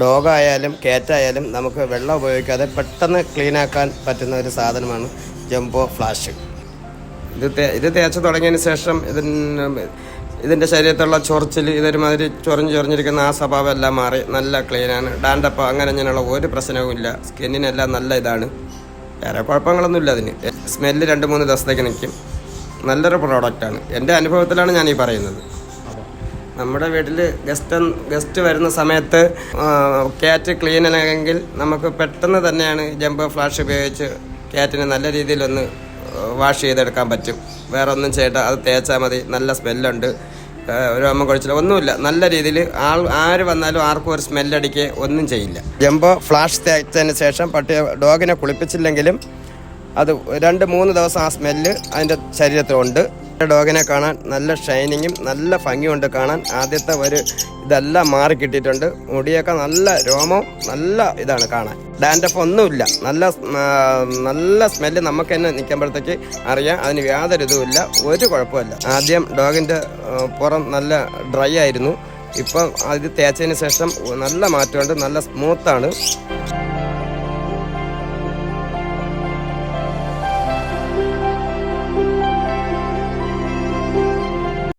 ഡോഗായാലും കേറ്റായാലും നമുക്ക് വെള്ളം ഉപയോഗിക്കാതെ പെട്ടെന്ന് ക്ലീനാക്കാൻ പറ്റുന്ന ഒരു സാധനമാണ് ജംബോ ഫ്ലാഷ്. ഇത് ഇത് തേച്ച് തുടങ്ങിയതിന് ശേഷം ഇതിന് ഇതിന്റെ ശരീരത്തുള്ള ചൊറിച്ചിൽ ഇതൊരുമാതിരി ചൊറിഞ്ഞ് ചൊറിഞ്ഞിരിക്കുന്ന ആ സ്വഭാവം എല്ലാം മാറി. നല്ല ക്ലീനാണ്. ഡാൻഡപ്പ് അങ്ങനെ ഇങ്ങനെയുള്ള ഒരു പ്രശ്നവും ഇല്ല. സ്കിന്നിനെല്ലാം നല്ല ഇതാണ്. വേറെ കുഴപ്പങ്ങളൊന്നുമില്ല അതിന്. സ്മെല്ല് രണ്ട് മൂന്ന് ദിവസത്തേക്ക് നിൽക്കും. നല്ലൊരു പ്രോഡക്റ്റാണ് എന്റെ അനുഭവത്തിലാണ് ഞാൻ ഈ പറയുന്നത്. നമ്മുടെ വീട്ടിൽ ഗസ്റ്റ് ഗസ്റ്റ് വരുന്ന സമയത്ത് ക്യാറ്റ് ക്ലീൻ ആണെങ്കിൽ നമുക്ക് പെട്ടെന്ന് തന്നെയാണ് ജംബോ ഫ്ലാഷ് ഉപയോഗിച്ച് ക്യാറ്റിനെ നല്ല രീതിയിലൊന്ന് വാഷ് ചെയ്തെടുക്കാൻ പറ്റും. വേറെ ഒന്നും ചെയ്യട്ടെ അത് തേച്ചാൽ മതി. നല്ല സ്മെല്ലുണ്ട് ഒരു അമ്മ കുഴച്ചില്ല ഒന്നുമില്ല. നല്ല രീതിയിൽ ആൾ ആര് വന്നാലും ആർക്കും ഒരു സ്മെല്ലടിക്കുക ഒന്നും ചെയ്യില്ല. ജംബോ ഫ്ലാഷ് തേച്ചതിന് ശേഷം പട്ടിയെ ഡോഗിനെ കുളിപ്പിച്ചില്ലെങ്കിലും അത് രണ്ട് മൂന്ന് ദിവസം ആ സ്മെല്ല് അതിന്റെ ശരീരത്തിലുണ്ട്. ഡോഗിനെ കാണാൻ നല്ല ഷൈനിങ്ങും നല്ല ഭംഗിയുണ്ട് കാണാൻ. ആദ്യത്തെ ഒരു ഇതെല്ലാം മാറി കിട്ടിയിട്ടുണ്ട്. മുടിയൊക്കെ നല്ല രോമവും നല്ല ഇതാണ് കാണാൻ. ഡാൻഡപ്പ് ഒന്നുമില്ല. നല്ല നല്ല സ്മെല്ല് നമുക്ക് തന്നെ നിൽക്കുമ്പോഴത്തേക്ക് അറിയാം. അതിന് യാതൊരു ഇതുമില്ല ഒരു കുഴപ്പമില്ല ആദ്യം ഡോഗിന്റെ പുറം നല്ല ഡ്രൈ ആയിരുന്നു. ഇപ്പം അത് തേച്ചതിന് ശേഷം നല്ല മാറ്റമുണ്ട്. നല്ല സ്മൂത്താണ്